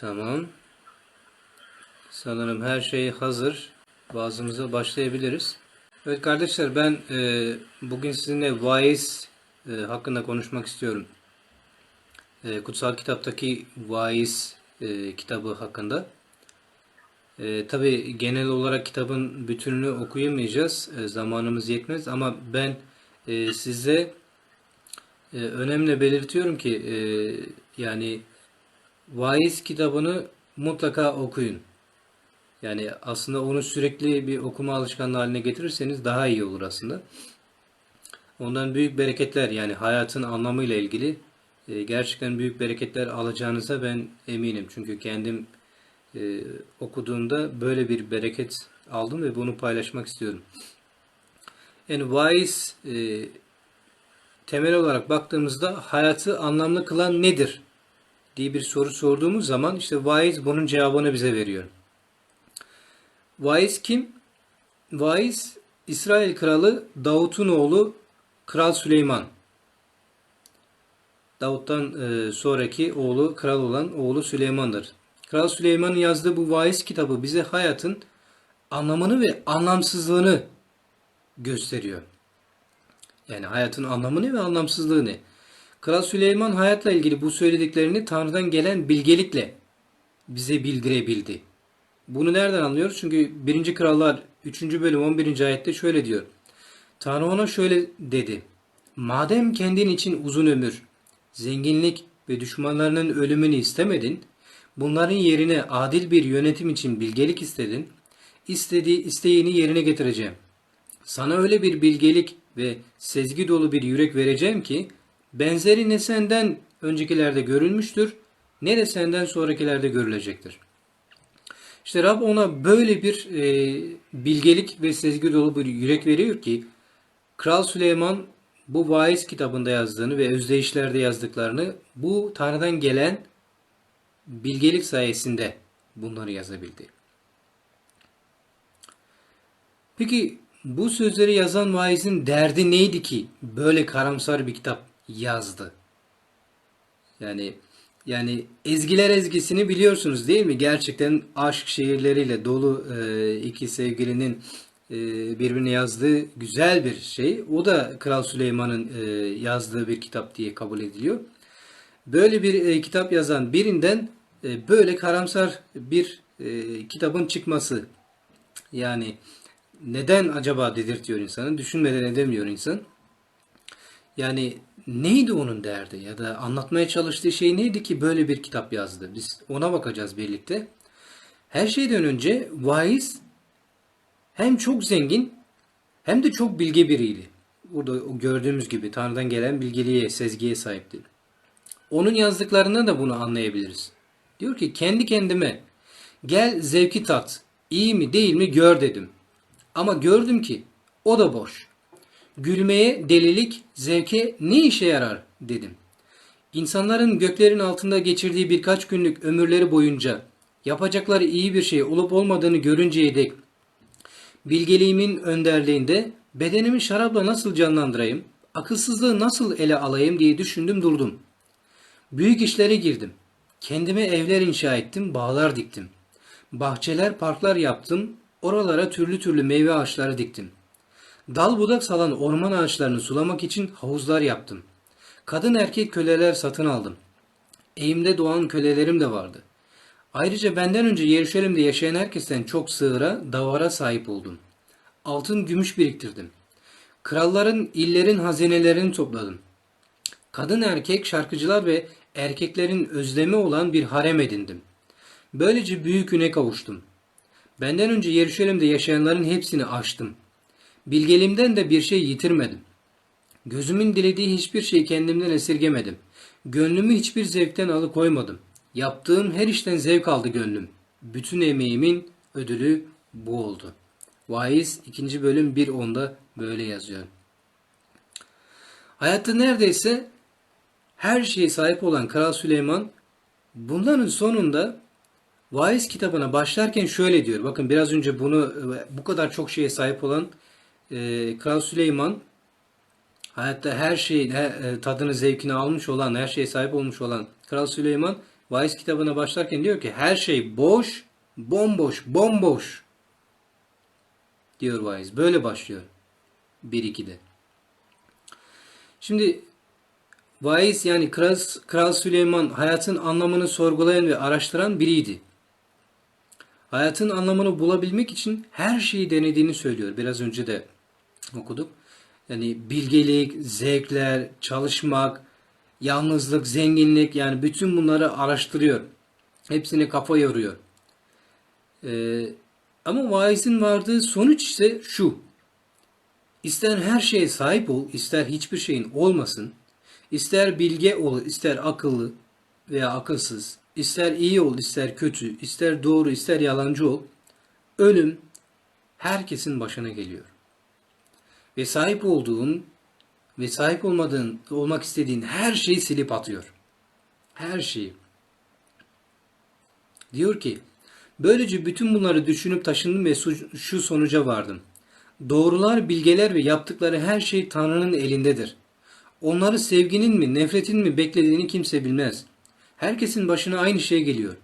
Tamam. Sanırım her şey hazır. Bazımıza başlayabiliriz. Evet kardeşler ben e, bugün sizinle vaiz e, hakkında konuşmak istiyorum. E, kutsal kitaptaki vaiz e, kitabı hakkında. E, Tabi genel olarak kitabın bütününü okuyamayacağız. E, zamanımız yetmez ama ben e, size e, önemli belirtiyorum ki e, yani Vaiz kitabını mutlaka okuyun. Yani aslında onu sürekli bir okuma alışkanlığı haline getirirseniz daha iyi olur aslında. Ondan büyük bereketler yani hayatın anlamıyla ilgili e, gerçekten büyük bereketler alacağınıza ben eminim. Çünkü kendim e, okuduğumda böyle bir bereket aldım ve bunu paylaşmak istiyorum. Yani vaiz e, temel olarak baktığımızda hayatı anlamlı kılan nedir diye bir soru sorduğumuz zaman işte vaiz bunun cevabını bize veriyor. Vaiz kim? Vaiz İsrail kralı Davut'un oğlu Kral Süleyman. Davut'tan e, sonraki oğlu kral olan oğlu Süleyman'dır. Kral Süleyman'ın yazdığı bu vaiz kitabı bize hayatın anlamını ve anlamsızlığını gösteriyor. Yani hayatın anlamını ve anlamsızlığını. Kral Süleyman hayatla ilgili bu söylediklerini Tanrı'dan gelen bilgelikle bize bildirebildi. Bunu nereden anlıyoruz? Çünkü 1. Krallar 3. bölüm 11. ayette şöyle diyor. Tanrı ona şöyle dedi. Madem kendin için uzun ömür, zenginlik ve düşmanlarının ölümünü istemedin, bunların yerine adil bir yönetim için bilgelik istedin, istediği isteğini yerine getireceğim. Sana öyle bir bilgelik ve sezgi dolu bir yürek vereceğim ki benzeri ne senden öncekilerde görülmüştür ne de senden sonrakilerde görülecektir. İşte Rab ona böyle bir e, bilgelik ve sezgi dolu bir yürek veriyor ki Kral Süleyman bu vaiz kitabında yazdığını ve özdeyişlerde yazdıklarını bu Tanrı'dan gelen bilgelik sayesinde bunları yazabildi. Peki bu sözleri yazan vaizin derdi neydi ki böyle karamsar bir kitap yazdı? Yani yani ezgiler ezgisini biliyorsunuz değil mi? Gerçekten aşk şiirleriyle dolu e, iki sevgilinin e, birbirine yazdığı güzel bir şey. O da Kral Süleyman'ın e, yazdığı bir kitap diye kabul ediliyor. Böyle bir kitap yazan birinden böyle karamsar bir kitabın çıkması yani neden acaba dedirtiyor insanı? Düşünmeden edemiyor insan. Yani neydi onun derdi ya da anlatmaya çalıştığı şey neydi ki böyle bir kitap yazdı? Biz ona bakacağız birlikte. Her şeyden önce vaiz hem çok zengin hem de çok bilge biriydi. Burada gördüğümüz gibi Tanrı'dan gelen bilgeliğe, sezgiye sahipti. Onun yazdıklarından da bunu anlayabiliriz. Diyor ki kendi kendime gel zevki tat, iyi mi değil mi gör dedim. Ama gördüm ki o da boş. Gülmeye, delilik, zevke ne işe yarar dedim. İnsanların göklerin altında geçirdiği birkaç günlük ömürleri boyunca yapacakları iyi bir şey olup olmadığını görünceye dek bilgeliğimin önderliğinde bedenimi şarapla nasıl canlandırayım, akılsızlığı nasıl ele alayım diye düşündüm durdum. Büyük işlere girdim. Kendime evler inşa ettim, bağlar diktim. Bahçeler, parklar yaptım, oralara türlü türlü meyve ağaçları diktim. Dal budak salan orman ağaçlarını sulamak için havuzlar yaptım. Kadın erkek köleler satın aldım. Eğimde doğan kölelerim de vardı. Ayrıca benden önce Yeruşalim'de yaşayan herkesten çok sığıra, davara sahip oldum. Altın gümüş biriktirdim. Kralların, illerin hazinelerini topladım. Kadın erkek şarkıcılar ve erkeklerin özlemi olan bir harem edindim. Böylece büyük üne kavuştum. Benden önce Yeruşalim'de yaşayanların hepsini aştım. Bilgelimden de bir şey yitirmedim. Gözümün dilediği hiçbir şeyi kendimden esirgemedim. Gönlümü hiçbir zevkten alıkoymadım. Yaptığım her işten zevk aldı gönlüm. Bütün emeğimin ödülü bu oldu. Vaiz 2. bölüm 1.10'da böyle yazıyor. Hayatta neredeyse her şeye sahip olan Kral Süleyman bunların sonunda Vaiz kitabına başlarken şöyle diyor. Bakın biraz önce bunu bu kadar çok şeye sahip olan e, Kral Süleyman hayatta her şeyin her, e, tadını zevkini almış olan her şeye sahip olmuş olan Kral Süleyman Vaiz kitabına başlarken diyor ki her şey boş, bomboş, bomboş diyor vaiz. Böyle başlıyor 1-2'de. Şimdi vaiz yani Kral, Kral Süleyman hayatın anlamını sorgulayan ve araştıran biriydi. Hayatın anlamını bulabilmek için her şeyi denediğini söylüyor. Biraz önce de okuduk. Yani bilgelik, zevkler, çalışmak, yalnızlık, zenginlik yani bütün bunları araştırıyor. Hepsine kafa yoruyor. Ee, ama vaizin vardığı sonuç ise şu. İster her şeye sahip ol, ister hiçbir şeyin olmasın, ister bilge ol, ister akıllı veya akılsız, ister iyi ol, ister kötü, ister doğru, ister yalancı ol, ölüm herkesin başına geliyor. Ve sahip olduğun ve sahip olmadığın, olmak istediğin her şeyi silip atıyor. Her şeyi. Diyor ki, böylece bütün bunları düşünüp taşındım ve şu sonuca vardım. Doğrular, bilgeler ve yaptıkları her şey Tanrı'nın elindedir. Onları sevginin mi, nefretin mi beklediğini kimse bilmez. Herkesin başına aynı şey geliyor.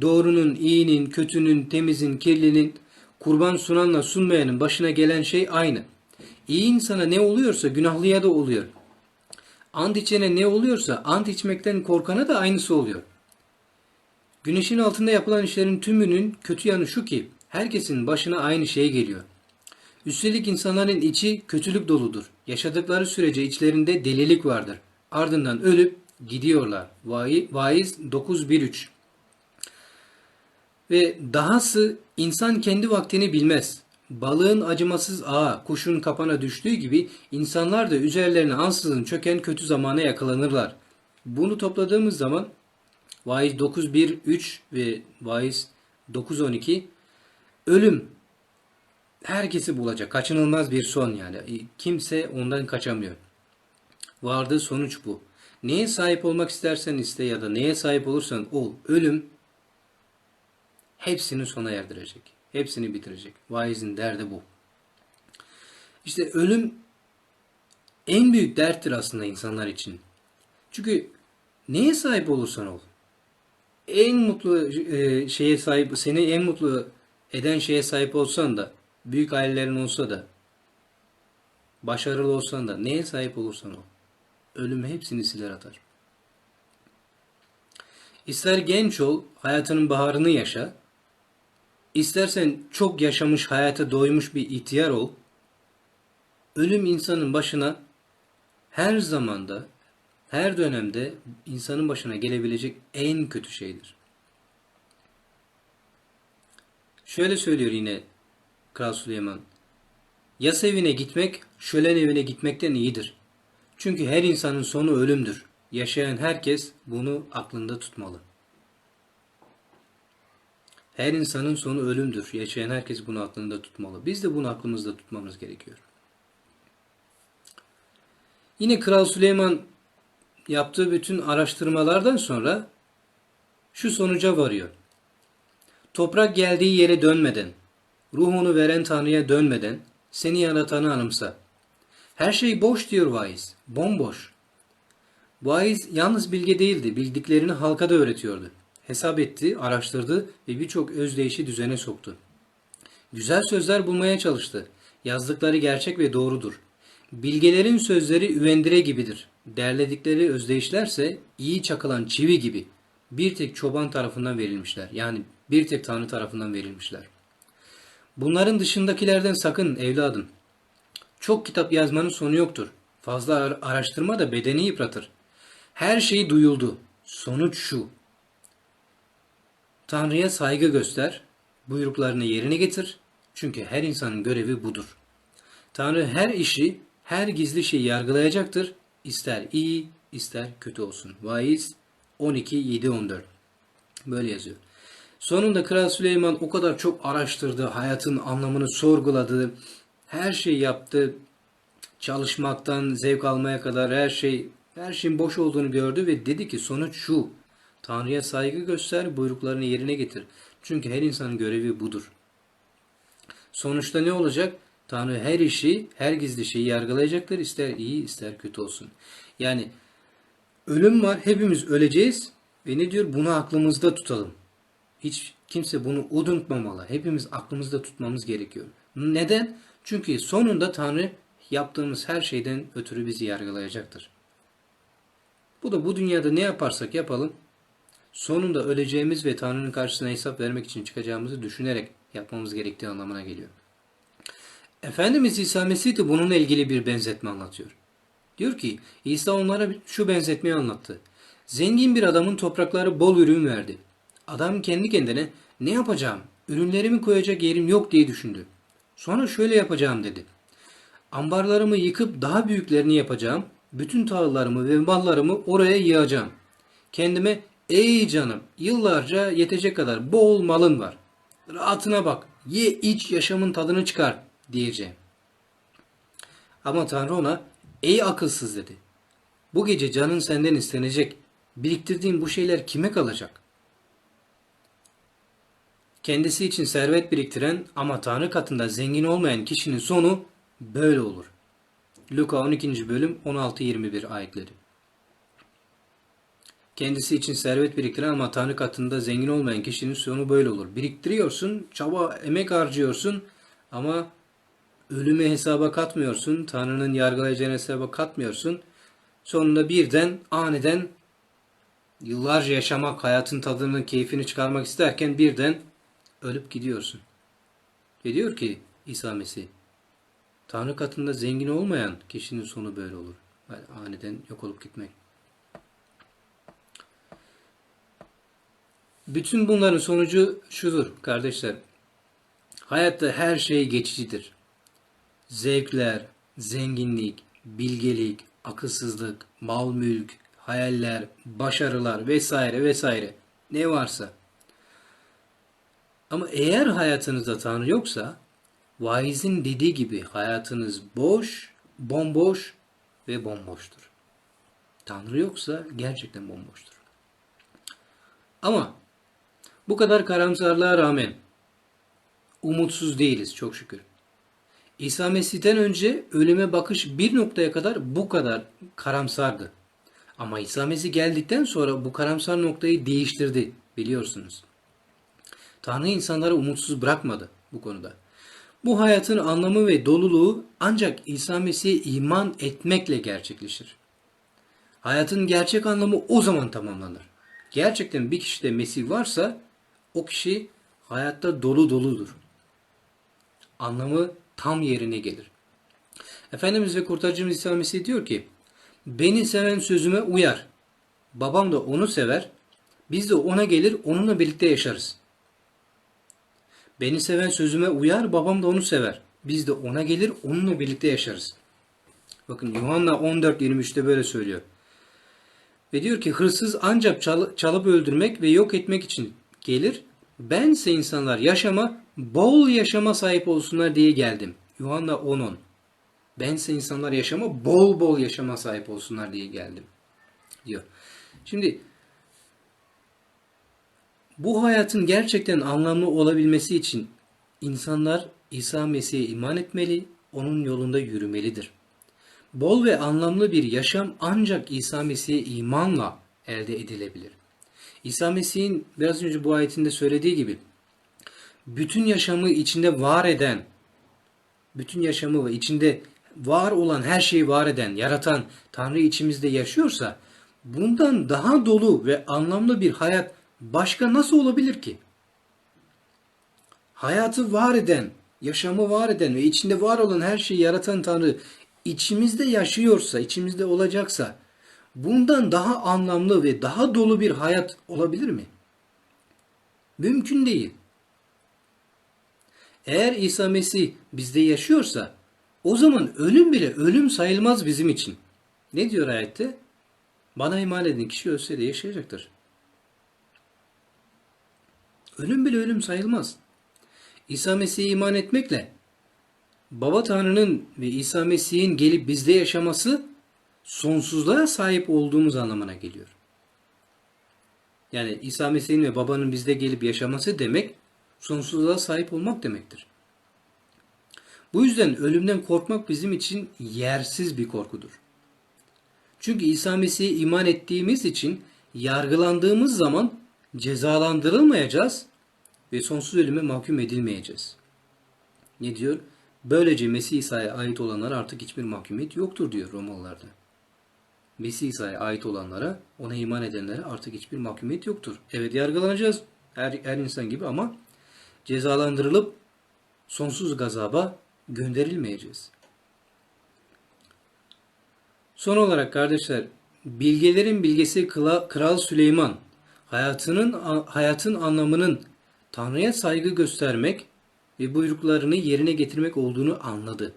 Doğrunun, iyinin, kötünün, temizin, kirlinin, kurban sunanla sunmayanın başına gelen şey aynı. İyi insana ne oluyorsa günahlıya da oluyor. Ant içene ne oluyorsa ant içmekten korkana da aynısı oluyor. Güneşin altında yapılan işlerin tümünün kötü yanı şu ki herkesin başına aynı şey geliyor. Üstelik insanların içi kötülük doludur. Yaşadıkları sürece içlerinde delilik vardır. Ardından ölüp gidiyorlar. Vai- Vaiz 9.1.3 Ve dahası insan kendi vaktini bilmez. Balığın acımasız ağa, kuşun kapana düştüğü gibi insanlar da üzerlerine ansızın çöken kötü zamana yakalanırlar. Bunu topladığımız zaman Vaiz 9.1.3 ve Vaiz 9.12 ölüm herkesi bulacak. Kaçınılmaz bir son yani. E, Kimse ondan kaçamıyor. Vardığı sonuç bu. Neye sahip olmak istersen iste ya da neye sahip olursan ol. Ölüm hepsini sona erdirecek. Hepsini bitirecek. Vaizin derdi bu. İşte ölüm en büyük derttir aslında insanlar için. Çünkü neye sahip olursan ol. En mutlu e, şeye sahip, seni en mutlu eden şeye sahip olsan da, büyük ailelerin olsa da, başarılı olsan da, neye sahip olursan ol. Ölüm hepsini siler atar. İster genç ol, hayatının baharını yaşa. İstersen çok yaşamış, hayata doymuş bir ihtiyar ol. Ölüm insanın başına her zamanda, her dönemde insanın başına gelebilecek en kötü şeydir. Şöyle söylüyor yine Kral Süleyman. Yas evine gitmek, şölen evine gitmekten iyidir. Çünkü her insanın sonu ölümdür. Yaşayan herkes bunu aklında tutmalı. Her insanın sonu ölümdür. Yaşayan herkes bunu aklında tutmalı. Biz de bunu aklımızda tutmamız gerekiyor. Yine Kral Süleyman yaptığı bütün araştırmalardan sonra şu sonuca varıyor. Toprak geldiği yere dönmeden, ruhunu veren Tanrı'ya dönmeden seni yaratanı anımsa. Her şey boş diyor vaiz. Bomboş. Vaiz yalnız bilge değildi. Bildiklerini halka da öğretiyordu. Hesap etti, araştırdı ve birçok özdeyişi düzene soktu. Güzel sözler bulmaya çalıştı. Yazdıkları gerçek ve doğrudur. Bilgelerin sözleri üvendire gibidir. Derledikleri özdeyişlerse iyi çakılan çivi gibi. Bir tek çoban tarafından verilmişler. Yani bir tek Tanrı tarafından verilmişler. Bunların dışındakilerden sakın evladım. Çok kitap yazmanın sonu yoktur. Fazla ar- araştırma da bedeni yıpratır. Her şey duyuldu. Sonuç şu. Tanrı'ya saygı göster, buyruklarını yerine getir. Çünkü her insanın görevi budur. Tanrı her işi, her gizli şeyi yargılayacaktır. İster iyi, ister kötü olsun. Vaiz 12, 7, 14. Böyle yazıyor. Sonunda Kral Süleyman o kadar çok araştırdı, hayatın anlamını sorguladı, her şeyi yaptı. Çalışmaktan zevk almaya kadar her şey her şeyin boş olduğunu gördü ve dedi ki sonuç şu. Tanrı'ya saygı göster, buyruklarını yerine getir. Çünkü her insanın görevi budur. Sonuçta ne olacak? Tanrı her işi, her gizli şeyi yargılayacaktır. İster iyi, ister kötü olsun. Yani ölüm var, hepimiz öleceğiz Ve ne diyor? Bunu aklımızda tutalım. Hiç kimse bunu unutmamalı. Hepimiz aklımızda tutmamız gerekiyor. Neden? Çünkü sonunda Tanrı yaptığımız her şeyden ötürü bizi yargılayacaktır. Bu da bu dünyada ne yaparsak yapalım sonunda öleceğimiz ve Tanrı'nın karşısına hesap vermek için çıkacağımızı düşünerek yapmamız gerektiği anlamına geliyor. Efendimiz İsa Mesih de bununla ilgili bir benzetme anlatıyor. Diyor ki İsa onlara şu benzetmeyi anlattı. Zengin bir adamın toprakları bol ürün verdi. Adam kendi kendine ne yapacağım, ürünlerimi koyacak yerim yok diye düşündü. Sonra şöyle yapacağım dedi. Ambarlarımı yıkıp daha büyüklerini yapacağım. Bütün tahıllarımı ve mallarımı oraya yığacağım. Kendime ey canım yıllarca yetecek kadar bol malın var. Rahatına bak. Ye iç yaşamın tadını çıkar diyeceğim. Ama Tanrı ona ey akılsız dedi. Bu gece canın senden istenecek. Biriktirdiğin bu şeyler kime kalacak? Kendisi için servet biriktiren ama Tanrı katında zengin olmayan kişinin sonu böyle olur. Luka 12. bölüm 16-21 ayetleri. Kendisi için servet biriktiren ama Tanrı katında zengin olmayan kişinin sonu böyle olur. Biriktiriyorsun, çaba, emek harcıyorsun ama ölüme hesaba katmıyorsun. Tanrı'nın yargılayacağını hesaba katmıyorsun. Sonunda birden aniden yıllarca yaşamak, hayatın tadının keyfini çıkarmak isterken birden ölüp gidiyorsun. Ve diyor ki İsa Mesih, Tanrı katında zengin olmayan kişinin sonu böyle olur. Yani aniden yok olup gitmek. Bütün bunların sonucu şudur kardeşler. Hayatta her şey geçicidir. Zevkler, zenginlik, bilgelik, akılsızlık, mal mülk, hayaller, başarılar vesaire vesaire ne varsa. Ama eğer hayatınızda Tanrı yoksa vaizin dediği gibi hayatınız boş, bomboş ve bomboştur. Tanrı yoksa gerçekten bomboştur. Ama bu kadar karamsarlığa rağmen umutsuz değiliz çok şükür. İsa Mesih'ten önce ölüme bakış bir noktaya kadar bu kadar karamsardı. Ama İsa Mesih geldikten sonra bu karamsar noktayı değiştirdi biliyorsunuz. Tanrı insanları umutsuz bırakmadı bu konuda. Bu hayatın anlamı ve doluluğu ancak İsa Mesih'e iman etmekle gerçekleşir. Hayatın gerçek anlamı o zaman tamamlanır. Gerçekten bir kişide Mesih varsa o kişi hayatta dolu doludur. Anlamı tam yerine gelir. Efendimiz ve kurtarıcımız İsa Mesih diyor ki, Beni seven sözüme uyar. Babam da onu sever. Biz de ona gelir onunla birlikte yaşarız. Beni seven sözüme uyar, babam da onu sever. Biz de ona gelir onunla birlikte yaşarız. Bakın Yuhanna 14.23'te böyle söylüyor. Ve diyor ki hırsız ancak çal- çalıp öldürmek ve yok etmek için gelir. Bense insanlar yaşama, bol yaşama sahip olsunlar diye geldim. Yuhanna 10.10 Bense insanlar yaşama, bol bol yaşama sahip olsunlar diye geldim. Diyor. Şimdi bu hayatın gerçekten anlamlı olabilmesi için insanlar İsa Mesih'e iman etmeli, onun yolunda yürümelidir. Bol ve anlamlı bir yaşam ancak İsa Mesih'e imanla elde edilebilir. İsa Mesih'in biraz önce bu ayetinde söylediği gibi bütün yaşamı içinde var eden, bütün yaşamı ve içinde var olan her şeyi var eden, yaratan Tanrı içimizde yaşıyorsa bundan daha dolu ve anlamlı bir hayat başka nasıl olabilir ki? Hayatı var eden, yaşamı var eden ve içinde var olan her şeyi yaratan Tanrı içimizde yaşıyorsa, içimizde olacaksa bundan daha anlamlı ve daha dolu bir hayat olabilir mi? Mümkün değil. Eğer İsa Mesih bizde yaşıyorsa o zaman ölüm bile ölüm sayılmaz bizim için. Ne diyor ayette? Bana iman edin kişi ölse de yaşayacaktır. Ölüm bile ölüm sayılmaz. İsa Mesih'e iman etmekle Baba Tanrı'nın ve İsa Mesih'in gelip bizde yaşaması sonsuzluğa sahip olduğumuz anlamına geliyor. Yani İsa Mesih'in ve babanın bizde gelip yaşaması demek sonsuzluğa sahip olmak demektir. Bu yüzden ölümden korkmak bizim için yersiz bir korkudur. Çünkü İsa Mesih'e iman ettiğimiz için yargılandığımız zaman cezalandırılmayacağız ve sonsuz ölüme mahkum edilmeyeceğiz. Ne diyor? Böylece Mesih İsa'ya ait olanlara artık hiçbir mahkumiyet yoktur diyor Romalılarda. Mesih İsa'ya ait olanlara, ona iman edenlere artık hiçbir mahkumiyet yoktur. Evet yargılanacağız her, her insan gibi ama cezalandırılıp sonsuz gazaba gönderilmeyeceğiz. Son olarak kardeşler, bilgelerin bilgesi Kral Süleyman hayatının hayatın anlamının Tanrı'ya saygı göstermek ve buyruklarını yerine getirmek olduğunu anladı.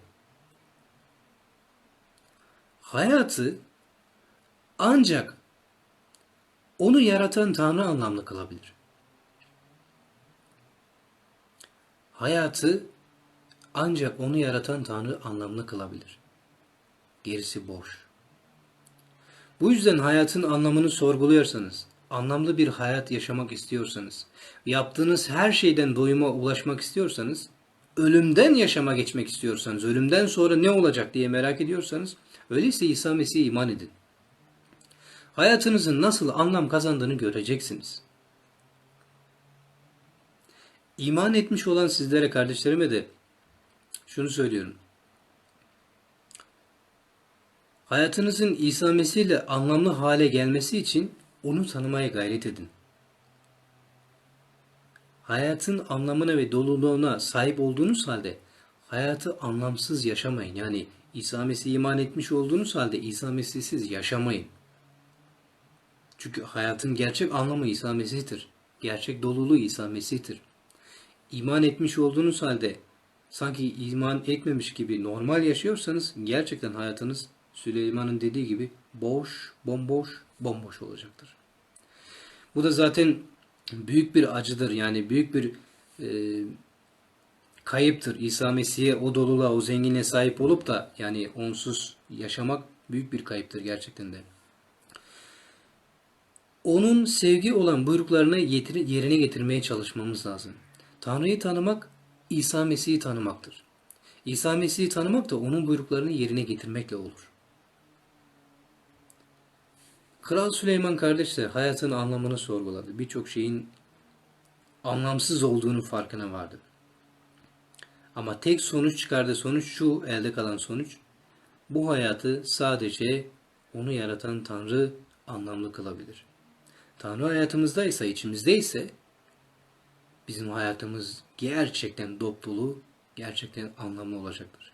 Hayatı ancak onu yaratan Tanrı anlamlı kılabilir. Hayatı ancak onu yaratan Tanrı anlamlı kılabilir. Gerisi boş. Bu yüzden hayatın anlamını sorguluyorsanız, anlamlı bir hayat yaşamak istiyorsanız, yaptığınız her şeyden doyuma ulaşmak istiyorsanız, ölümden yaşama geçmek istiyorsanız, ölümden sonra ne olacak diye merak ediyorsanız, öyleyse İsa Mesih'e iman edin. Hayatınızın nasıl anlam kazandığını göreceksiniz. İman etmiş olan sizlere, kardeşlerime de şunu söylüyorum. Hayatınızın İsa Mesih ile anlamlı hale gelmesi için onu tanımaya gayret edin. Hayatın anlamına ve doluluğuna sahip olduğunuz halde hayatı anlamsız yaşamayın. Yani İsa Mesih'e iman etmiş olduğunuz halde İsa Mesih'siz yaşamayın. Çünkü hayatın gerçek anlamı İsa Mesih'tir. Gerçek doluluğu İsa Mesih'tir. İman etmiş olduğunuz halde sanki iman etmemiş gibi normal yaşıyorsanız gerçekten hayatınız Süleyman'ın dediği gibi boş, bomboş, bomboş olacaktır. Bu da zaten büyük bir acıdır. Yani büyük bir e, kayıptır. İsa Mesih'e o doluluğa, o zenginliğe sahip olup da yani onsuz yaşamak büyük bir kayıptır gerçekten de. Onun sevgi olan buyruklarını yerine getirmeye çalışmamız lazım. Tanrı'yı tanımak, İsa Mesih'i tanımaktır. İsa Mesih'i tanımak da onun buyruklarını yerine getirmekle olur. Kral Süleyman kardeşler hayatın anlamını sorguladı. Birçok şeyin anlamsız olduğunu farkına vardı. Ama tek sonuç çıkardı. Sonuç şu, elde kalan sonuç. Bu hayatı sadece onu yaratan Tanrı anlamlı kılabilir. Tanrı hayatımızdaysa, içimizdeyse bizim hayatımız gerçekten dop dolu, gerçekten anlamlı olacaktır.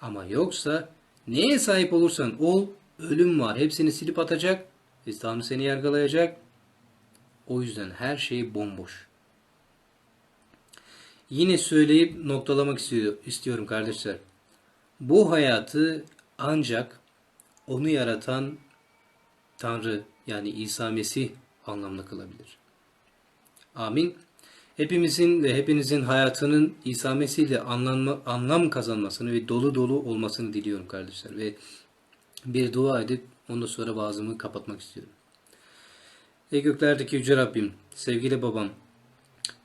Ama yoksa neye sahip olursan ol, ölüm var. Hepsini silip atacak ve Tanrı seni yargılayacak. O yüzden her şey bomboş. Yine söyleyip noktalamak istiyorum kardeşler. Bu hayatı ancak onu yaratan Tanrı yani İsa Mesih anlamlı kılabilir. Amin. Hepimizin ve hepinizin hayatının İsa Mesih ile anlam kazanmasını ve dolu dolu olmasını diliyorum kardeşler. Ve bir dua edip ondan sonra vaazımı kapatmak istiyorum. Ey göklerdeki Yüce Rabbim, sevgili babam,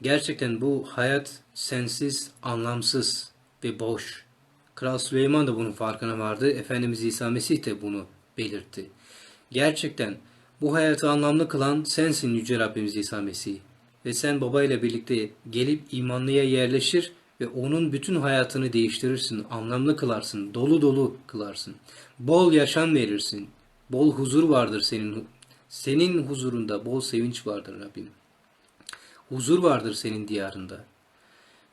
gerçekten bu hayat sensiz, anlamsız ve boş. Kral Süleyman da bunun farkına vardı. Efendimiz İsa Mesih de bunu belirtti. Gerçekten bu hayatı anlamlı kılan sensin Yüce Rabbimiz İsa Mesih. Ve sen babayla birlikte gelip imanlıya yerleşir ve onun bütün hayatını değiştirirsin, anlamlı kılarsın, dolu dolu kılarsın. Bol yaşam verirsin. Bol huzur vardır senin senin huzurunda bol sevinç vardır Rabbim. Huzur vardır senin diyarında.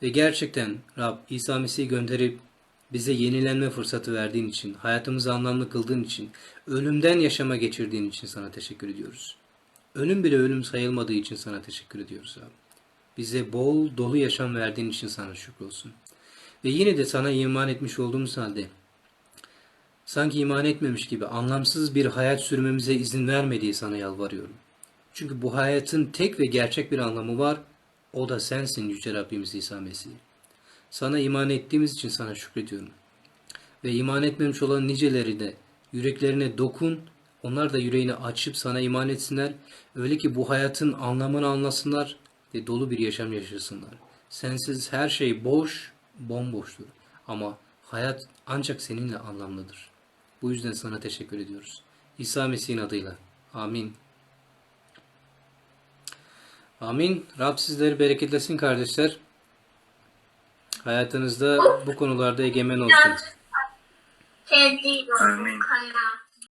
Ve gerçekten Rab İsa Mesih'i gönderip bize yenilenme fırsatı verdiğin için, hayatımızı anlamlı kıldığın için, ölümden yaşama geçirdiğin için sana teşekkür ediyoruz. Ölüm bile ölüm sayılmadığı için sana teşekkür ediyoruz abi. Bize bol dolu yaşam verdiğin için sana şükür olsun. Ve yine de sana iman etmiş olduğumuz halde sanki iman etmemiş gibi anlamsız bir hayat sürmemize izin vermediği sana yalvarıyorum. Çünkü bu hayatın tek ve gerçek bir anlamı var. O da sensin Yüce Rabbimiz İsa Mesih. Sana iman ettiğimiz için sana şükrediyorum. Ve iman etmemiş olan niceleri de yüreklerine dokun, onlar da yüreğini açıp sana iman etsinler. Öyle ki bu hayatın anlamını anlasınlar ve dolu bir yaşam yaşasınlar. Sensiz her şey boş, bomboştur. Ama hayat ancak seninle anlamlıdır. Bu yüzden sana teşekkür ediyoruz. İsa Mesih'in adıyla. Amin. Amin. Rab sizleri bereketlesin kardeşler. Hayatınızda bu konularda egemen olsun. Sevdiğim Amin. kaya.